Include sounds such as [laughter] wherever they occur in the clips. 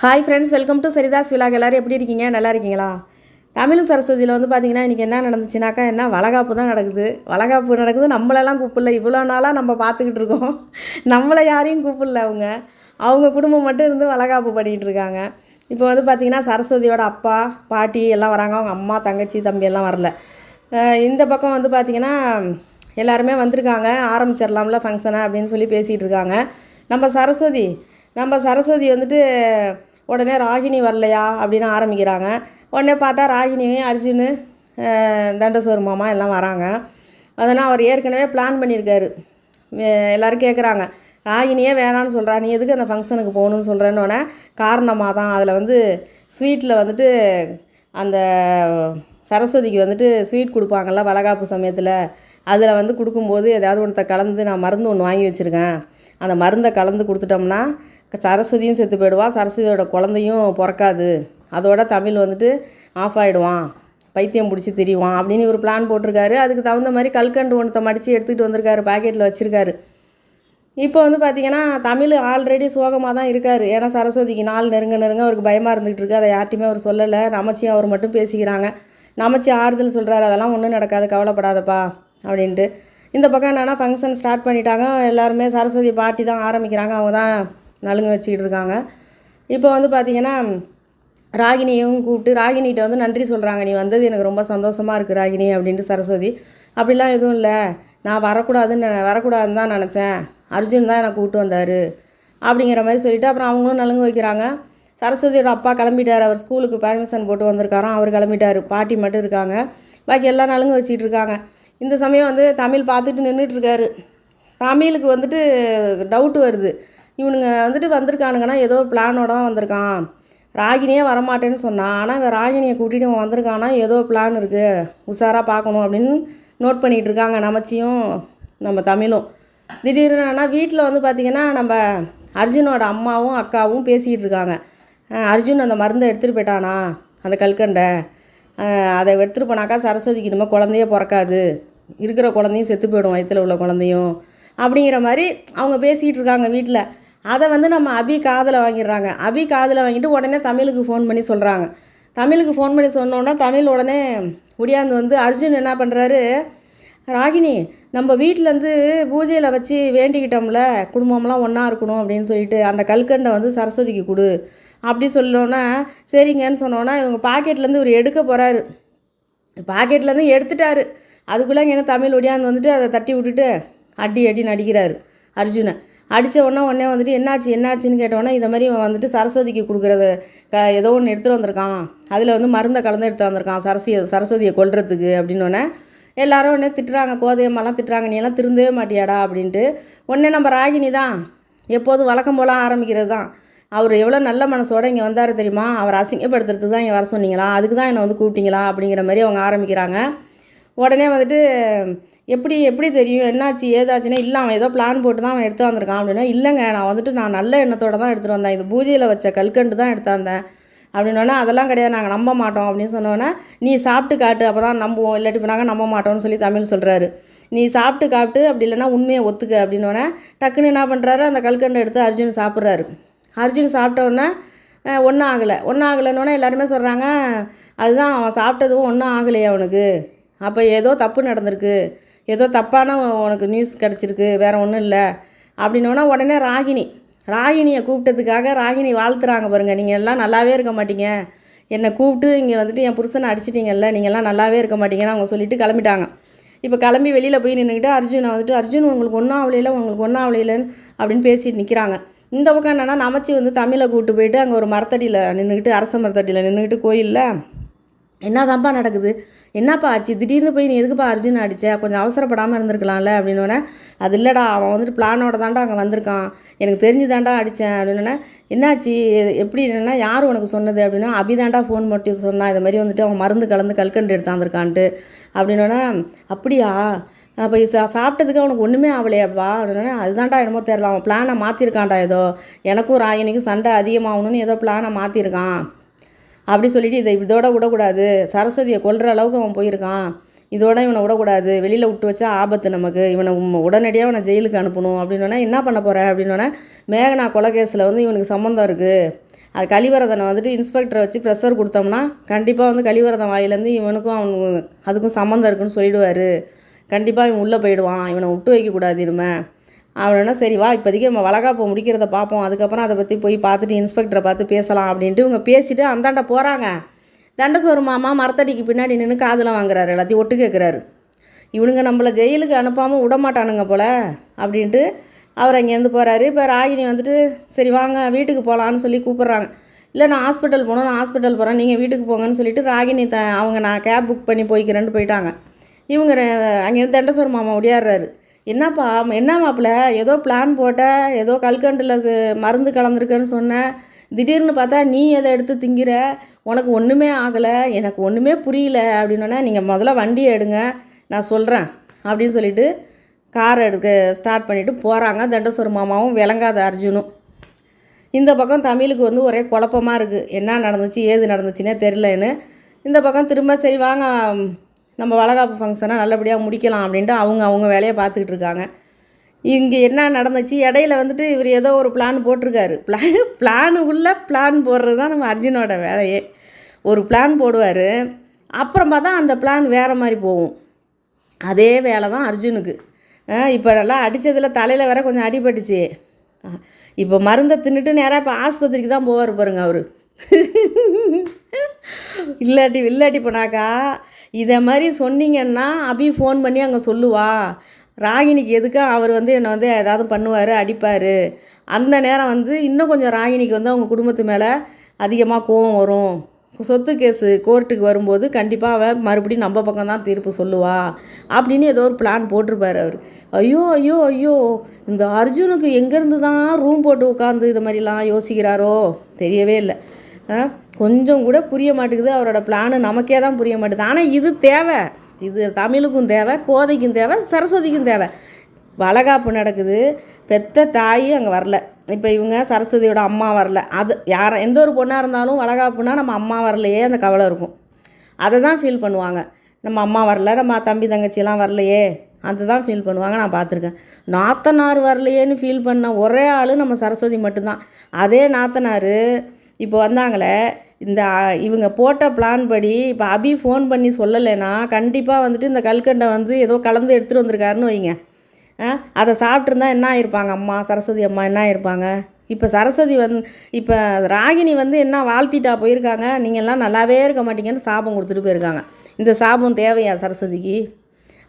Hi friends welcome to Saritha's விழாக் எல்லோரும் எப்படி இருக்கீங்க? நல்லா இருக்கீங்களா? தமிழ் சரஸ்வதியில் வந்து பார்த்தீங்கன்னா இன்றைக்கி என்ன நடந்துச்சுனாக்கா என்ன வளகாப்பு தான் நடக்குது. வளகாப்பு நடக்குது. நம்மளெல்லாம் கூப்பிடல. இவ்வளோ நாளாக நம்ம பார்த்துக்கிட்டு இருக்கோம். நம்மளை யாரையும் கூப்பிடல அவங்க. அவங்க குடும்பம் மட்டும் இருந்து வளகாப்பு பண்ணிகிட்டு இருக்காங்க. இப்போ வந்து பார்த்திங்கன்னா சரஸ்வதியோட அப்பா பாட்டி எல்லாம் வராங்க. அவங்க அம்மா தங்கச்சி தம்பி எல்லாம் வரல. இந்த பக்கம் வந்து பார்த்திங்கன்னா எல்லாருமே வந்திருக்காங்க. ஆரம்பிச்சிடலாம்ல ஃபங்க்ஷனை அப்படின்னு சொல்லி பேசிகிட்டு இருக்காங்க. நம்ம சரஸ்வதி நம்ம சரஸ்வதி வந்துட்டு உடனே ராகினி வரலையா அப்படின்னு ஆரம்பிக்கிறாங்க. உடனே பார்த்தா ராகினியும் அர்ஜுனு தண்டசோர் மாமா எல்லாம் வராங்க. அதனால் அவர் ஏற்கனவே பிளான் பண்ணியிருக்காரு. எல்லோரும் கேட்குறாங்க ராகினியே வேணான்னு சொல்கிறா நீ எதுக்கு அந்த ஃபங்க்ஷனுக்கு போகணும்னு சொல்கிறேன்னொடனே காரணமாக தான் அதில் வந்து ஸ்வீட்டில் வந்துட்டு அந்த சரஸ்வதிக்கு வந்துட்டு ஸ்வீட் கொடுப்பாங்கல்ல வளகாப்பு சமயத்தில். அதில் வந்து கொடுக்கும்போது ஏதாவது ஒன்றத்தை கலந்து நான் மருந்து ஒன்று வாங்கி வச்சுருக்கேன். அந்த மருந்தை கலந்து கொடுத்துட்டோம்னா சரஸ்வதியும் செத்து போயிடுவா சரஸ்வதியோட குழந்தையும் பிறக்காது. அதோட தமிழ் வந்துட்டு ஆஃப் ஆகிடுவான் பைத்தியம் பிடிச்சி திரிவான் அப்படின்னு ஒரு பிளான் போட்டிருக்காரு. அதுக்கு தகுந்த மாதிரி கல்கண்டு ஒன்றத்தை மடித்து எடுத்துகிட்டு வந்திருக்காரு பாக்கெட்டில் வச்சுருக்காரு. இப்போ வந்து பார்த்தீங்கன்னா தமிழ் ஆல்ரெடி சோகமாக தான் இருக்கார். ஏன்னா சரஸ்வதிக்கு நாள் நெருங்க நெருங்க அவருக்கு பயமாக இருந்துகிட்டு இருக்கு. அதை யார்ட்டையுமே அவர் சொல்லலை. நமச்சியும் அவர் மட்டும் பேசிக்கிறாங்க. நமச்சி ஆறுதல் சொல்கிறாரு அதெல்லாம் ஒன்றும் நடக்காது கவலைப்படாதப்பா அப்படின்ட்டு. இந்த பக்கம் என்னென்னா ஃபங்க்ஷன் ஸ்டார்ட் பண்ணிட்டாங்க. எல்லாருமே சரஸ்வதி பாட்டி தான் ஆரம்பிக்கிறாங்க. அவங்க தான் நலுங்க வச்சுக்கிட்டு இருக்காங்க இப்போ வந்து பார்த்தீங்கன்னா ராகினியும் கூப்பிட்டு ராகினிகிட்ட வந்து நன்றி சொல்கிறாங்க நீ வந்தது எனக்கு ரொம்ப சந்தோஷமாக இருக்குது ராகினி அப்படின்ட்டு சரஸ்வதி. அப்படிலாம் எதுவும் இல்லை. நான் வரக்கூடாதுன்னு வரக்கூடாதுன்னு தான் நினச்சேன். அர்ஜுன் தான் என்னை கூப்பிட்டு வந்தார். அப்படிங்கிற மாதிரி சொல்லிவிட்டு அப்புறம் அவங்களும் நலுங்கு வைக்கிறாங்க. சரஸ்வதியோட அப்பா கிளம்பிட்டார். அவர் ஸ்கூலுக்கு பர்மிஷன் போட்டு வந்திருக்காராம் அவர் கிளம்பிட்டார். பாட்டி மட்டும் இருக்காங்க. பாக்கி எல்லாம் நலுங்கு வச்சுட்டு இருக்காங்க. இந்த சமயம் வந்து தமிழ் பார்த்துட்டு நின்றுட்டுருக்காரு தமிழுக்கு வந்துட்டு டவுட்டு வருது. இவனுங்க வந்துட்டு வந்திருக்கானுங்கன்னா ஏதோ பிளானோட தான் வந்திருக்கான். ராகினியே வரமாட்டேன்னு சொன்னான் ஆனால் இவன் ராகினியை கூட்டிகிட்டு இவன் வந்திருக்கானா ஏதோ பிளான் இருக்குது உஷாராக பார்க்கணும் அப்படின்னு நோட் பண்ணிகிட்டு இருக்காங்க நமச்சியும் நம்ம தமிழும். திடீர்னு ஆனால் வீட்டில் வந்து பார்த்திங்கன்னா நம்ம அர்ஜுனோட அம்மாவும் அக்காவும் பேசிகிட்டு இருக்காங்க. அர்ஜுன் அந்த மருந்தை எடுத்துகிட்டு போயிட்டானா? அந்த கல்கண்டை. அதை எடுத்துகிட்டு போனாக்கா சரஸ்வதிக்கு இனிமேல் குழந்தையே பிறக்காது. இருக்கிற குழந்தையும் செத்து போயிடும் வயத்தில் உள்ள குழந்தையும். அப்படிங்கிற மாதிரி அவங்க பேசிகிட்டு இருக்காங்க வீட்டில் அதை வந்து நம்ம அபி காதில் வாங்கிடுறாங்க. அபி காதில் வாங்கிட்டு உடனே தமிழுக்கு ஃபோன் பண்ணி சொல்கிறாங்க தமிழுக்கு ஃபோன் பண்ணி சொன்னோன்னா தமிழ் உடனே ஒடியாந்து வந்து அர்ஜுன் என்ன பண்ணுறாரு ராகினி நம்ம வீட்டிலேருந்து பூஜையில் வச்சு வேண்டிக்கிட்டோம்ல குடும்பம்லாம் ஒன்றா இருக்கணும் அப்படின்னு சொல்லிட்டு அந்த கல்கண்டை வந்து சரஸ்வதிக்கு கொடு. அப்படி சொல்லோன்னா சரிங்கன்னு சொன்னோன்னா இவங்க பாக்கெட்லேருந்து இவர் எடுக்க போகிறாரு பாக்கெட்லேருந்து எடுத்துட்டாரு. அதுக்குள்ளே இங்கே தமிழ் ஒடியாந்து வந்துட்டு அதை தட்டி விட்டுட்டு அடி அடி நடிக்கிறாரு அர்ஜுனை. அடித்த உடனே உடனே வந்துட்டு என்னாச்சு என்னாச்சுன்னு கேட்டோன்னே இதை மாதிரி வந்துட்டு சரஸ்வதிக்கு கொடுக்குறது க ஏதோ ஒன்று எடுத்துகிட்டு வந்திருக்கான். அதில் வந்து மருந்தை கலந்து எடுத்து வந்திருக்கான் சரஸ்வதியை சரஸ்வதியை கொல்றதுக்கு அப்படின்னோடனே எல்லாரும் உடனே திட்டுறாங்க கோதையம்மாலாம் திட்டுறாங்க நீ எல்லாம் திருந்தவே மாட்டியாடா அப்படின்ட்டு உடனே நம்ம ராகினி தான். எப்போதும் வழக்கம் போல ஆரம்பிக்கிறது தான். அவர் எவ்வளோ நல்ல மனசோட இங்கே வந்தார் தெரியுமா? அவர் அசிங்கப்படுத்துறதுக்கு தான் இங்கே வர சொன்னீங்களா? அதுக்கு தான் என்னை வந்து கூப்பிட்டீங்களா? அப்படிங்கிற மாதிரி அவங்க ஆரம்பிக்கிறாங்க. உடனே வந்துட்டு எப்படி எப்படி தெரியும்? என்னாச்சு ஏதாச்சுன்னா இல்லை அவன் ஏதோ பிளான் போட்டு தான் அவன் எடுத்து வந்திருக்கான் அப்படின்னா இல்லைங்க நான் வந்துட்டு நான் நல்ல எண்ணத்தோடு தான் எடுத்துகிட்டு வந்தேன். இது பூஜையில் வச்ச கல்கண்டு தான் எடுத்தாந்தேன் அப்படின்னோடனே அதெல்லாம் கிடையாது நாங்கள் நம்ப மாட்டோம் அப்படின்னு சொன்னோன்னே நீ சாப்பிட்டு காட்டு அப்போ தான் நம்புவோம். இல்லாட்டி இப்போ நாங்கள் நம்ப மாட்டோம்னு சொல்லி தமிழ் சொல்கிறாரு நீ சாப்பிட்டு காப்பிட்டு அப்படி இல்லைன்னா உண்மையை ஒத்துக்க அப்படின்னோடனே டக்குன்னு என்ன பண்ணுறாரு அந்த கல்கண்டை எடுத்து அர்ஜுன் சாப்பிட்றாரு. அர்ஜுன் சாப்பிட்டோன்னே ஒன்றும் ஆகலை ஒன்றும் ஆகலைன்னொன்னே எல்லாருமே சொல்கிறாங்க அதுதான் அவன் சாப்பிட்டதும் ஒன்றும் ஆகலையே அவனுக்கு. அப்போ ஏதோ தப்பு நடந்திருக்கு. ஏதோ தப்பான உனக்கு நியூஸ் கிடச்சிருக்கு வேறு ஒன்றும் இல்லை. அப்படின்னோடனே உடனே ராகினி ராகினியை கூப்பிட்டதுக்காக ராகினி வாழ்த்துறாங்க பாருங்கள் நீங்கள் எல்லாம் நல்லாவே இருக்க மாட்டீங்க. என்னை கூப்பிட்டு இங்கே வந்துட்டு என் புருஷனை அடிச்சிட்டிங்கல்ல நீங்கள்லாம் நல்லாவே இருக்க மாட்டீங்கன்னு அவங்க சொல்லிவிட்டு கிளம்பிட்டாங்க. இப்போ கிளம்பி வெளியில் போய் நின்றுக்கிட்டு அர்ஜுனை வந்துட்டு அர்ஜுன் உங்களுக்கு ஒன்றும் ஆகலையில உங்களுக்கு ஒன்றும் ஆகலையிலன்னு அப்படின்னு பேசிட்டு நிற்கிறாங்க இந்த பக்கம் என்னென்னா நமச்சி வந்து தமிழை கூப்பிட்டு போயிட்டு அங்கே ஒரு மரத்தடியில் நின்றுக்கிட்டு அரச மரத்தடியில் நின்றுக்கிட்டு கோயிலில் என்னதான்ப்பா நடக்குது? என்னப்பா ஆச்சு? திடீர்னு போய் நீ எதுக்குப்பா அர்ஜுன் அடிச்ச? கொஞ்சம் அவசரப்படாமல் இருந்திருக்கலாம்ல அப்படின்னோடனே அது இல்லைடா அவன் வந்துட்டு பிளானோட தாண்டா அங்கே வந்திருக்கான். எனக்கு தெரிஞ்சு தாண்டா அடித்தேன் அப்படின்னோடனே என்னாச்சு? எப்படி என்னென்னா யார் உனக்கு சொன்னது? அப்படின்னா அபிதாண்டா ஃபோன் பண்ணி சொன்னான் இது மாதிரி வந்துட்டு அவன் மருந்து கலந்து கல்கண்டு எடுத்தாந்துருக்கான்ட்டு அப்படின்னோடனே அப்படியா? அப்போ சா சாப்பிட்டதுக்கு அவனுக்கு ஒன்றுமே ஆகலையாப்பா அப்படின்னா அதுதான்டா என்னமோ தெரில அவன் பிளானை மாற்றிருக்கான்டா ஏதோ. எனக்கும் ராகினிக்கும் சண்டை அதிகமாகணும்னு ஏதோ பிளானை மாற்றிருக்கான் அப்படி சொல்லிட்டு இதை இதோட விடக்கூடாது. சரஸ்வதியை கொல்கிற அளவுக்கு அவன் போயிருக்கான். இதோட இவனை விடக்கூடாது. வெளியில் விட்டு வச்சா ஆபத்து நமக்கு. இவனை உடனடியாக அவனை ஜெயிலுக்கு அனுப்பணும். அப்படின்னோடனே என்ன பண்ண போகிற அப்படின்னோடனே மேகனா கொலை கேஸில் வந்து இவனுக்கு சம்மந்தம் இருக்குது அது கழிவரதனை வந்துட்டு இன்ஸ்பெக்டரை வச்சு ப்ரெஷர் கொடுத்தோம்னா கண்டிப்பாக வந்து கழிவரதன் வாயிலேருந்து இவனுக்கும் அவனுக்கு அதுக்கும் சம்மந்தம் இருக்குன்னு சொல்லிடுவார். கண்டிப்பாக இவன் உள்ளே போயிடுவான். இவனை விட்டு வைக்கக்கூடாது இனிமே. அவனா சரி வா இப்போதைக்கு நம்ம வளகாப்பை முடிக்கிறத பார்ப்போம். அதுக்கப்புறம் அதை பற்றி போய் பார்த்துட்டு இன்ஸ்பெக்டரை பார்த்து பேசலாம் அப்படின்ட்டு இவங்க பேசிட்டு அந்தாண்ட போகிறாங்க தண்டசோறு மாமா மரத்தடிக்கு பின்னாடி நின்று காதில் வாங்குறாரு எல்லாத்தையும் ஒட்டு கேட்குறாரு இவனுங்க நம்மளை ஜெயிலுக்கு அனுப்பாமல் விட மாட்டானுங்க போல் அப்படின்ட்டு அவர் அங்கேருந்து போகிறாரு இப்போ ராகினி வந்துட்டு சரி வாங்க வீட்டுக்கு போகலான்னு சொல்லி கூப்பிட்றாங்க. இல்லை நான் ஹாஸ்பிட்டல் போனோம் நான் ஹாஸ்பிட்டல் போகிறேன் நீங்கள் வீட்டுக்கு போங்கன்னு சொல்லிட்டு ராகினி த அவங்க நான் கேப் புக் பண்ணி போய்க்கிறேன்னு போயிட்டாங்க. இவங்க அங்கேருந்து தண்டசோர் மாமா ஒடியாடுறாரு என்னப்பா என்ன மாப்பிள்ள ஏதோ பிளான் போட்ட ஏதோ கல்கண்டில் மருந்து கலந்துருக்கேன்னு சொன்னேன் திடீர்னு பார்த்தா நீ எதை எடுத்து திங்கிற? உனக்கு ஒன்றுமே ஆகலை. எனக்கு ஒன்றுமே புரியல. அப்படின்னோடனே நீங்கள் முதல்ல வண்டியை எடுங்க. நான் சொல்கிறேன் அப்படின்னு சொல்லிட்டு காரை எடுக்க ஸ்டார்ட் பண்ணிவிட்டு போகிறாங்க தண்டசோர் மாமாவும் விளங்காத அர்ஜுனும். இந்த பக்கம் தமிழுக்கு வந்து ஒரே குழப்பமா இருக்குது என்ன நடந்துச்சு ஏது நடந்துச்சுன்னே தெரிலன்னு இந்த பக்கம் திரும்ப சரி வாங்க நம்ம வளகாப்பு ஃபங்க்ஷனை நல்லபடியாக முடிக்கலாம் அப்படின்ட்டு அவங்க அவங்க வேலையை பார்த்துக்கிட்டு இருக்காங்க. இங்கே என்ன நடந்துச்சு? இடையில வந்துட்டு இவர் ஏதோ ஒரு பிளான் போட்டிருக்காரு. பிளான் பிளானுக்குள்ளே பிளான் போடுறது தான் நம்ம அர்ஜுனோட வேலையே. ஒரு பிளான் போடுவார். அப்புறம் பார்த்தா அந்த பிளான் வேறு மாதிரி போகும். அதே வேலை தான் அர்ஜுனுக்கு இப்போ நல்லா அடித்ததில் தலையில் வேற கொஞ்சம் அடிபட்டுச்சு. இப்போ மருந்தை தின்னுட்டு நேராக இப்போ ஆஸ்பத்திரிக்கு தான் போவார் பாருங்க அவர். இல்லாட்டி இல்லாட்டி போனாக்கா இதை மாதிரி சொன்னீங்கன்னா அபி ஃபோன் பண்ணி அங்கே சொல்லுவா. ராகினிக்கு எதுக்கா அவர் வந்து என்னை வந்து ஏதாவது பண்ணுவார் அடிப்பார். அந்த நேரம் வந்து இன்னும் கொஞ்சம் ராகினிக்கு வந்து அவங்க குடும்பத்து மேலே அதிகமாக கோவம் வரும். சொத்து கேஸு கோர்ட்டுக்கு வரும்போது கண்டிப்பாக அவன் மறுபடியும் நம்ம பக்கம் தான் தீர்ப்பு சொல்லுவா. அப்படின்னு ஏதோ ஒரு பிளான் போட்டிருப்பார் அவர். ஐயோ ஐயோ ஐயோ இந்த அர்ஜுனுக்கு எங்கேருந்து தான் ரூம் போட்டு உட்காந்து இது மாதிரிலாம் யோசிக்கிறாரோ? தெரியவே இல்லை. கொஞ்சம் கூட புரிய மாட்டேங்குது. அவரோட பிளானு நமக்கே தான் புரிய மாட்டேது ஆனால் இது தேவை. இது தமிழுக்கும் தேவை கோதைக்கும் தேவை சரஸ்வதிக்கும் தேவை. வளகாப்பு நடக்குது. பெத்த தாய் அங்கே வரல. இப்போ இவங்க சரஸ்வதியோட அம்மா வரல. அது யார எந்த ஒரு பொண்ணாக இருந்தாலும் வளகாப்புனா நம்ம அம்மா வரலையே அந்த கவலை இருக்கும். அதை தான் ஃபீல் பண்ணுவாங்க. நம்ம அம்மா வரல நம்ம தம்பி தங்கச்சியெல்லாம் வரலையே. அதை தான் ஃபீல் பண்ணுவாங்க. நான் பார்த்துருக்கேன். நாத்தனார் வரலையேன்னு ஃபீல் பண்ண ஒரே ஆள் நம்ம சரஸ்வதி மட்டும்தான். அதே நாத்தனார் இப்போ வந்தாங்களே இந்த இவங்க போட்ட பிளான் படி இப்போ அபி ஃபோன் பண்ணி சொல்லலைன்னா கண்டிப்பாக வந்துட்டு இந்த கல்கண்டை வந்து ஏதோ கலந்து எடுத்துகிட்டு வந்திருக்காருன்னு வைங்க. அதை சாப்பிட்ருந்தா என்ன ஆயிருப்பாங்க அம்மா சரஸ்வதி அம்மா என்ன ஆயிருப்பாங்க? இப்போ சரஸ்வதி வந் இப்போ ராகினி வந்து என்ன வாழ்த்திட்டா போயிருக்காங்க? நீங்கள்லாம் நல்லாவே இருக்க மாட்டீங்கன்னு சாபம் கொடுத்துட்டு போயிருக்காங்க. இந்த சாபம் தேவையா சரஸ்வதிக்கு?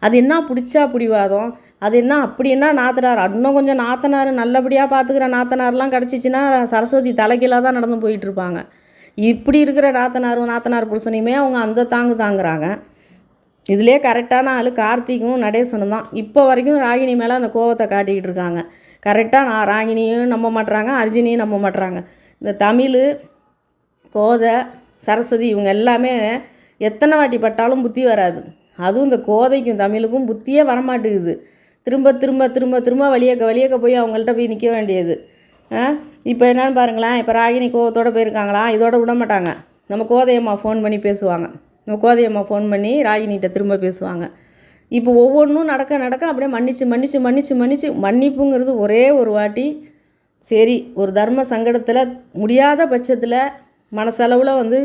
அது என்ன பிடிச்சா பிடிவாதம்? அது என்ன அப்படி என்ன நாத்தனார்? இன்னும் கொஞ்சம் நாத்தனார் நல்லபடியாக பார்த்துக்கிற நாத்தனார்லாம் கிடச்சிச்சின்னா சரஸ்வதி தலைகீழாக தான் நடந்து போயிட்டு இருப்பாங்க இப்படி இருக்கிற நாத்தனாரும் நாத்தனார் புருஷனையுமே அவங்க அந்த தாங்கு தாங்குறாங்க. இதிலே கரெக்டான ஆள் கார்த்திக்கும் நடேசனும் தான். இப்போ வரைக்கும் ராகினி மேலே அந்த கோவத்தை காட்டிக்கிட்டு இருக்காங்க. கரெக்டாக நான் ராகினியும் நம்ப மாட்டுறாங்க அர்ஜுனியும் நம்ப மாட்டுறாங்க இந்த தமிழ் கோதை சரஸ்வதி இவங்க எல்லாமே எத்தனை வாட்டி பட்டாலும் புத்தி வராது. அதுவும் இந்த கோதைக்கும் தமிழுக்கும் புத்தியே வரமாட்டேங்குது. திரும்ப திரும்ப திரும்ப திரும்ப வழியக்க வழியக்க போய் அவங்கள்ட்ட போய் நிற்க வேண்டியது. இப்போ என்னன்னு பாருங்களேன் இப்போ ராகினி கோவத்தோடு போயிருக்காங்களா? இதோட விட மாட்டாங்க. நம்ம கோதையம்மா ஃபோன் பண்ணி பேசுவாங்க. நம்ம கோதையம்மா ஃபோன் பண்ணி ராகினிகிட்ட திரும்ப பேசுவாங்க. இப்போ ஒவ்வொன்றும் நடக்க நடக்க அப்படியே மன்னிச்சு மன்னிச்சு மன்னிச்சு மன்னிச்சு மன்னிப்புங்கிறது ஒரே ஒரு வாட்டி. சரி ஒரு தர்ம சங்கடத்தில் முடியாத பட்சத்தில் மனசளவில் வந்து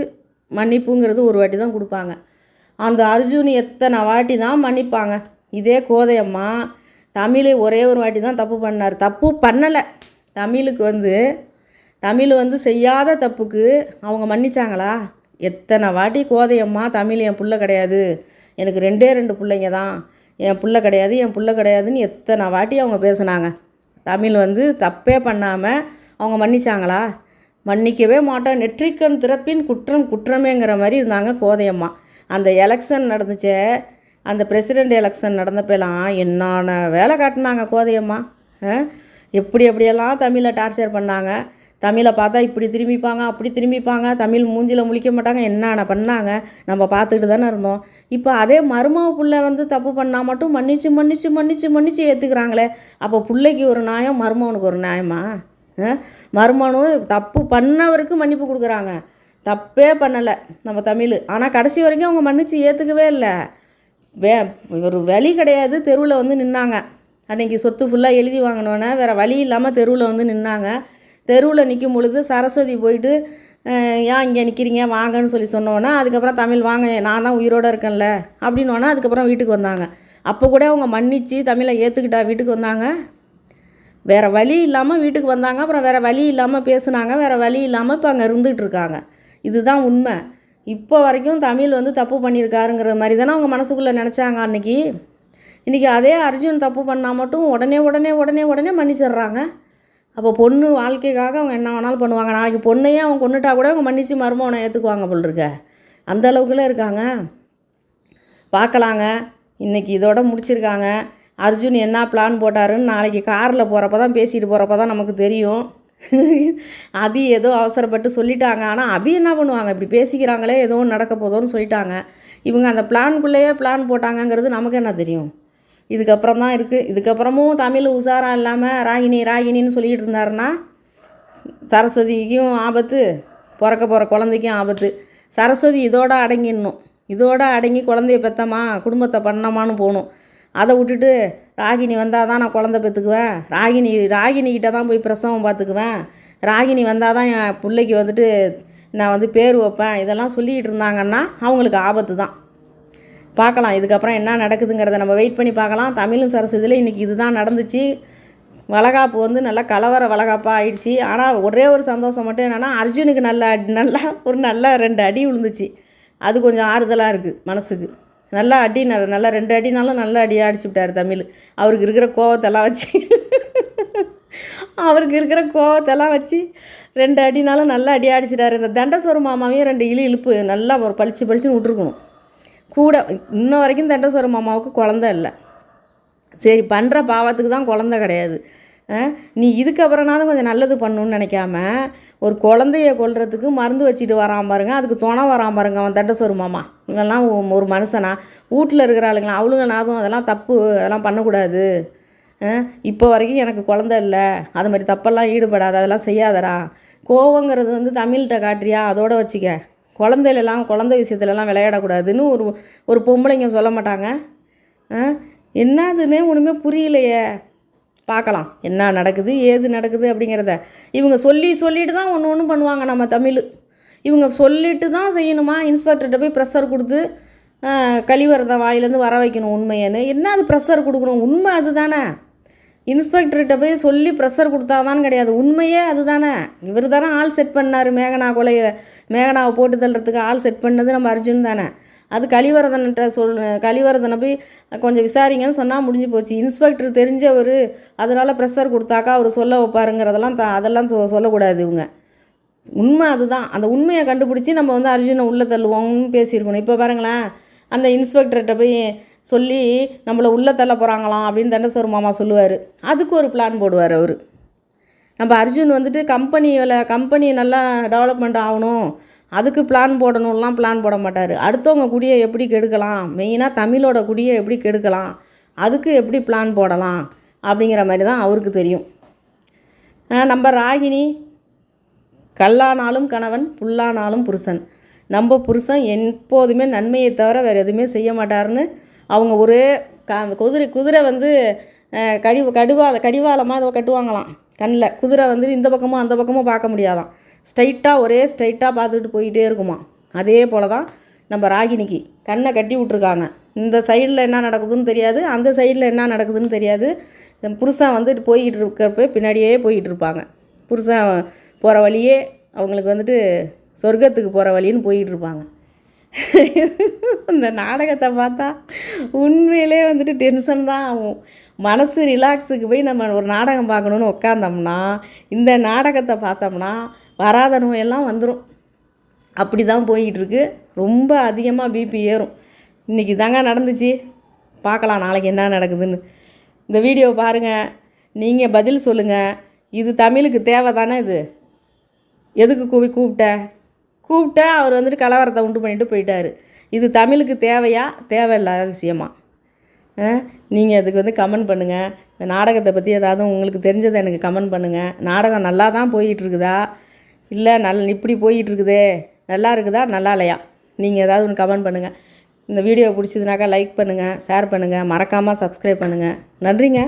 மன்னிப்புங்கிறது ஒரு வாட்டி தான் கொடுப்பாங்க. அந்த அர்ஜுன் எத்தனை வாட்டி தான் மன்னிப்பாங்க. இதே கோதையம்மா தமிழை ஒரே ஒரு வாட்டி தான் தப்பு பண்ணார். தப்பு பண்ணலை. தமிழுக்கு வந்து தமிழ் வந்து செய்யாத தப்புக்கு அவங்க மன்னிச்சாங்களா? எத்தனை வாட்டி கோதையம்மா தமிழ் என் புள்ள கிடையாது. எனக்கு ரெண்டே ரெண்டு பிள்ளைங்க தான். என் புள்ள கிடையாது என் புள்ள கிடையாதுன்னு எத்தனை வாட்டி அவங்க பேசுனாங்க. தமிழ் வந்து தப்பே பண்ணாமல் அவங்க மன்னிச்சாங்களா? மன்னிக்கவே மாட்டோம் நெற்றிக்கண் திறப்பின் குற்றம் குற்றமேங்கிற மாதிரி இருந்தாங்க கோதையம்மா. அந்த எலெக்ஷன் நடந்துச்சே அந்த பிரசிடெண்ட் எலெக்ஷன் நடந்தப்பெல்லாம் என்னான வேலை காட்டினாங்க கோதையம்மா எப்படி எப்படியெல்லாம் தமிழை டார்ச்சர் பண்ணாங்க? தமிழை பார்த்தா இப்படி திரும்பிப்பாங்க அப்படி திரும்பிப்பாங்க தமிழ் மூஞ்சியில் முழிக்க மாட்டாங்க என்னென்ன பண்ணாங்க? நம்ம பார்த்துக்கிட்டு தானே இருந்தோம். இப்போ அதே மருமக பிள்ளை வந்து தப்பு பண்ணால் மட்டும் மன்னிச்சு மன்னிச்சு மன்னிச்சு மன்னிச்சு ஏற்றுக்கிறாங்களே அப்போ பிள்ளைக்கு ஒரு நியாயம் மருமவனுக்கு ஒரு நியாயமா? ஆ? தப்பு பண்ணவருக்கு மன்னிப்பு கொடுக்குறாங்க. தப்பே பண்ணலை நம்ம தமிழ். ஆனால் கடைசி வரைக்கும் அவங்க மன்னிச்சு ஏற்றுக்கவே இல்லை. வே ஒரு வழி கிடையாது தெருவில் வந்து நின்னாங்க. அன்றைக்கி சொத்து ஃபுல்லாக எழுதி வாங்கினோன்னே வேறு வழி இல்லாமல் தெருவில் வந்து நின்னாங்க. தெருவில் நிற்கும் பொழுது சரஸ்வதி போயிட்டு ஏன் இங்கே நிற்கிறீங்க வாங்கன்னு சொல்லி சொன்னோன்னே அதுக்கப்புறம் தமிழ் வாங்க நான் தான் உயிரோடு இருக்கேன்ல அப்படின்னோன்னா அதுக்கப்புறம் வீட்டுக்கு வந்தாங்க. அப்போ கூட அவங்க மன்னிச்சு தமிழை ஏற்றுக்கிட்டா வீட்டுக்கு வந்தாங்க. வேறு வழி இல்லாமல் வீட்டுக்கு வந்தாங்க அப்புறம் வேறு வழி இல்லாமல் பேசுனாங்க வேறு வழி இல்லாமல் இப்போ அங்கே இருந்துகிட்ருக்காங்க இதுதான் உண்மை. இப்போ வரைக்கும் தமிழ் வந்து தப்பு பண்ணியிருக்காருங்கிற மாதிரி தானே அவங்க மனசுக்குள்ளே நினச்சாங்க அன்றைக்கி இன்றைக்கி அதே அர்ஜுன் தப்பு பண்ணால் மட்டும் உடனே உடனே உடனே உடனே மன்னிச்சிடுறாங்க. அப்போ பொண்ணு வாழ்க்கைக்காக அவங்க என்ன வேணாலும் பண்ணுவாங்க. நாளைக்கு பொண்ணையே அவங்க கொண்டுட்டா கூட அவங்க மன்னிச்சு மருமவனை ஏற்றுக்குவாங்க போல் இருக்க. அந்த அளவுக்குலாம் இருக்காங்க. பார்க்கலாங்க. இன்னைக்கு இதோட முடிச்சிருக்காங்க. அர்ஜுன் என்ன பிளான் போட்டாருன்னு நாளைக்கு காரில் போகிறப்ப தான் பேசிட்டு போகிறப்ப தான் நமக்கு தெரியும். [laughs] அபி ஏதோ அவசரப்பட்டு சொல்லிட்டாங்க. ஆனால் அபி என்ன பண்ணுவாங்க? இப்படி பேசிக்கிறாங்களே ஏதோ ஒன்று நடக்க போதோன்னு சொல்லிட்டாங்க. இவங்க அந்த பிளான்குள்ளேயே பிளான் போட்டாங்கங்கிறது நமக்கு என்ன தெரியும்? இதுக்கப்புறம் தான் இருக்குது இதுக்கப்புறமும் தமிழ் உஷாரா இல்லாமல் ராகினி ராகினின்னு சொல்லிக்கிட்டு இருந்தாருன்னா சரஸ்வதிக்கும் ஆபத்து பிறக்க போகிற குழந்தைக்கும் ஆபத்து. சரஸ்வதி இதோட அடங்கிடணும். இதோட அடங்கி குழந்தைய பெத்தமா குடும்பத்தை பண்ணமான்னு போகணும். அதை விட்டுட்டு ராகினி வந்தால் தான் நான் குழந்த பெற்றுக்குவேன். ராகினி ராகினிக்கிட்ட தான் போய் பிரசவம் பார்த்துக்குவேன். ராகினி வந்தால் தான் என் பிள்ளைக்கு வந்துட்டு நான் வந்து பேர் வைப்பேன். இதெல்லாம் சொல்லிக்கிட்டு இருந்தாங்கன்னா அவங்களுக்கு ஆபத்து தான். பார்க்கலாம். இதுக்கப்புறம் என்ன நடக்குதுங்கிறத நம்ம வெயிட் பண்ணி பார்க்கலாம். தமிழும் சரஸ்வதியில் இன்றைக்கி இதுதான் நடந்துச்சு. வளகாப்பு வந்து நல்லா கலவர வளகாப்பாக ஆயிடுச்சு. ஆனால் ஒரே ஒரு சந்தோஷம் மட்டும் என்னென்னா அர்ஜுனுக்கு நல்ல நல்லா ஒரு நல்ல ரெண்டு அடி விழுந்துச்சு. அது கொஞ்சம் ஆறுதலாக இருக்குது மனசுக்கு. நல்லா அடி நல்லா ரெண்டு அடினாலும் நல்லா அடியாக அடிச்சு விட்டார் தமிழ். அவருக்கு இருக்கிற கோவத்தெல்லாம் வச்சு அவருக்கு இருக்கிற கோவத்தெல்லாம் வச்சு ரெண்டு அடினாலும் நல்லா அடி அடிச்சிட்டாரு. இந்த தண்டசோறு மாமாவையும் ரெண்டு இழி இழுப்பு நல்லா ஒரு பளிச்சு பளிச்சுன்னு விட்ருக்கணும் கூட இன்ன வரைக்கும் தண்டசோறு மாமாவுக்கு குழந்த இல்லை. சரி பண்ணுற பாவத்துக்கு தான் குழந்த கிடையாது. அஹ், நீ இதுக்கப்புறம்னாலும் கொஞ்சம் நல்லது பண்ணணும்னு நினைக்காம ஒரு குழந்தைய கொள்றதுக்கு மருந்து வச்சுட்டு வரான் பாருங்க. அதுக்கு துணை வரான் பாருங்க அவன் தட்ட சொருமாமா இவெல்லாம் ஒரு மனுஷனா. வீட்டில் இருக்கிற ஆளுங்களா அவளுங்க நாதும் அதெல்லாம் தப்பு அதெல்லாம் பண்ணக்கூடாது. இப்போ வரைக்கும் எனக்கு குழந்த இல்லை. அது மாதிரி தப்பெல்லாம் ஈடுபடாத அதெல்லாம் செய்யாதடா. கோவங்கிறது வந்து தமிழ்கிட்ட காட்டுறியா? அதோட வச்சுக்க. குழந்தையிலலாம் குழந்தை விஷயத்துலலாம் விளையாடக்கூடாதுன்னு ஒரு ஒரு பொம்பளைங்க சொல்ல மாட்டாங்க. ஆ? என்னதுன்னே ஒன்றுமே புரியலையே. பார்க்கலாம். என்ன நடக்குது ஏது நடக்குது அப்படிங்கிறத. இவங்க சொல்லி சொல்லிட்டு தான் ஒன்று ஒன்று பண்ணுவாங்க நம்ம தமிழ். இவங்க சொல்லிட்டு தான் செய்யணுமா? இன்ஸ்பெக்டர்கிட்ட போய் ப்ரெஷர் கொடுத்து கழிவரதை கழிவறத வாயிலேருந்து வர வைக்கணும் உண்மையன்னு. என்ன அது ப்ரெஷர் கொடுக்கணும்? உண்மை அதுதானே. இன்ஸ்பெக்டர்கிட்ட போய் சொல்லி ப்ரெஷர் கொடுத்தாதான் கிடையாது. உண்மையே அதுதானே. இவர் தானே ஆள் செட் பண்ணார் மேகனா கொலையை. மேகனாவை போட்டு தள்ளுறதுக்கு ஆள் செட் பண்ணது நம்ம அர்ஜுன் தானே. அது கழிவரதன்கிட்ட சொல் கலிவரதனை போய் கொஞ்சம் விசாரிங்கன்னு சொன்னால் முடிஞ்சு போச்சு. இன்ஸ்பெக்டர் தெரிஞ்சவர் அதனால் ப்ரெஷர் கொடுத்தாக்கா அவர் சொல்ல வைப்பாருங்கிறதெல்லாம் த அதெல்லாம் சொ- சொல்லக்கூடாது இவங்க. உண்மை அதுதான். அந்த உண்மையை கண்டுபிடிச்சி நம்ம வந்து அர்ஜுனை உள்ளே தள்ளுவோம்னு பேசியிருக்கணும். இப்போ பாருங்களேன் அந்த இன்ஸ்பெக்டர்கிட்ட போய் சொல்லி நம்மளை உள்ளே தள்ள போகிறாங்களாம் அப்படின்னு தண்டசோர் மாமா சொல்லுவார். அதுக்கு ஒரு பிளான் போடுவார் அவர். நம்ம அர்ஜுன் வந்துட்டு கம்பெனியில் கம்பெனி நல்லா டெவலப்மெண்ட் ஆகணும். அதுக்கு பிளான் போடணும்லாம் பிளான் போட மாட்டார். அடுத்தவங்க குடியை எப்படி கெடுக்கலாம்? மெயினாக தமிழோட குடியை எப்படி கெடுக்கலாம்? அதுக்கு எப்படி பிளான் போடலாம்? அப்படிங்கிற மாதிரி தான் அவருக்கு தெரியும். நம்ம ராகினி கல்லானாலும் கணவன் புல்லானாலும் புருஷன். நம்ம புருஷன் எப்போதுமே நன்மையை தவிர வேறு எதுவுமே செய்ய மாட்டார்னு அவங்க ஒரே க குதிரை குதிரை வந்து கடி கடிவாள கடிவாளமாக அதை கட்டுவாங்களாம். கண்ணில் குதிரை வந்து இந்த பக்கமும் அந்த பக்கமும் பார்க்க முடியாதான் ஸ்ட்ரைட்டாக ஒரே ஸ்ட்ரைட்டாக பார்த்துக்கிட்டு போயிட்டே இருக்குமா? அதே போல தான் நம்ம ராகினிக்கு கண்ணை கட்டி விட்ருக்காங்க இந்த சைடில் என்ன நடக்குதுன்னு தெரியாது அந்த சைடில் என்ன நடக்குதுன்னு தெரியாது. இந்த புருஷன் வந்துட்டு போய்கிட்டு இருக்கிறப்ப பின்னாடியே போய்கிட்டு இருப்பாங்க. புருஷன் போகிற வழியே அவங்களுக்கு வந்துட்டு சொர்க்கத்துக்கு போகிற வழின்னு போயிட்டு இருப்பாங்க. இந்த நாடகத்தை பார்த்தா உண்மையிலே வந்துட்டு டென்ஷன் தான் ஆகும். மனசு ரிலாக்ஸுக்கு போய் நம்ம ஒரு நாடகம் பார்க்கணுன்னு உட்காந்தோம்னா இந்த நாடகத்தை பார்த்தோம்னா வராத நோயெல்லாம் வந்துடும் அப்படி தான் போய்கிட்டுருக்கு ரொம்ப அதிகமாக பிபி ஏறும். இன்றைக்கி தாங்க நடந்துச்சு. பார்க்கலாம் நாளைக்கு என்ன நடக்குதுன்னு. இந்த வீடியோ பாருங்கள் நீங்கள் பதில் சொல்லுங்கள் இது தமிழுக்கு தேவை தானே இது? எதுக்கு கூவி கூப்பிட்ட? கூப்பிட்டா அவர் வந்துட்டு கலவரத்தை உண்டு பண்ணிட்டு போயிட்டார். இது தமிழுக்கு தேவையா? தேவையில்லாத விஷயமா? நீங்கள் அதுக்கு வந்து கமெண்ட் பண்ணுங்கள் இந்த நாடகத்தை பற்றி ஏதாவது உங்களுக்கு தெரிஞ்சதை எனக்கு கமெண்ட் பண்ணுங்கள் நாடகம் நல்லா தான் போயிட்டுருக்குதா? இல்லை நல் இப்படி போயிட்டுருக்குதே. நல்லா இருக்குதா? நல்லா இல்லையா? நீங்கள் ஏதாவது ஒன்று கமெண்ட் பண்ணுங்கள் இந்த வீடியோ பிடிச்சதுனாக்கா லைக் பண்ணுங்கள் ஷேர் பண்ணுங்கள் மறக்காமல் சப்ஸ்கிரைப் பண்ணுங்கள் நன்றிங்க.